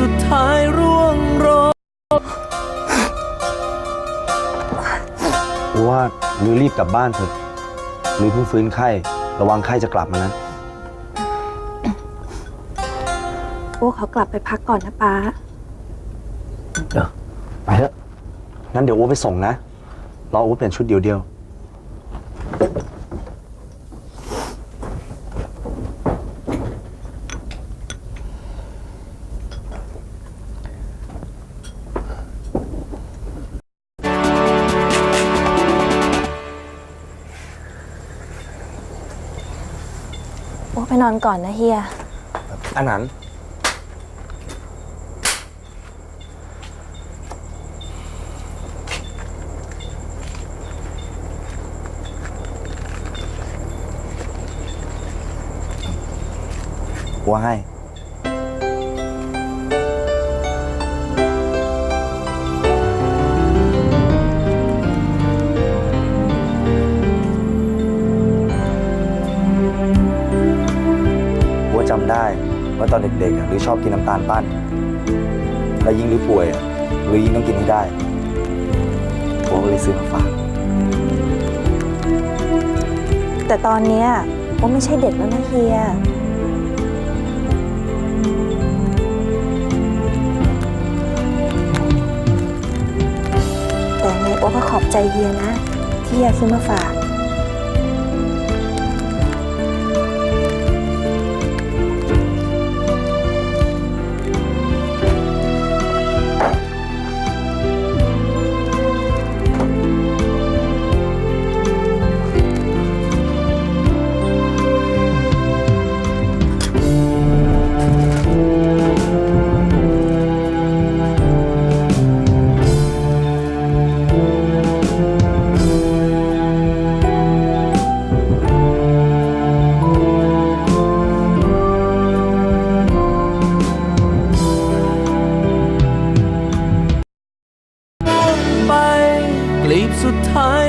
สุดท้ายร่วงโรยว่าลือรีบกลับบ้านเถอะลือเพิ่งฟื้นไข้ ระวังไข้จะกลับมานะโอ้เขากลับไปพักก่อนนะป้าเออไปเถอะงั้นเดี๋ยวอ้วไปส่งนะ รออ้วเปลี่ยนชุดเดียวเดียว โอ้ไปนอนก่อนนะเฮีย อันนั้น ว่าให้ ว่าจำได้ว่าตอนเด็กๆหรือชอบกินน้ำตาลปั้น แล้วยิ่งหรือป่วยหรือยิ่งต้องกินให้ได้ผมก็เลยซื้อมาฝากแต่ตอนเนี้ยโอ้ไม่ใช่เด็กแล้วนะเฮียแต่ไงโอ้ก็ขอบใจเฮียนะ ที่เฮียซื้อมาฝาก สุดท้าย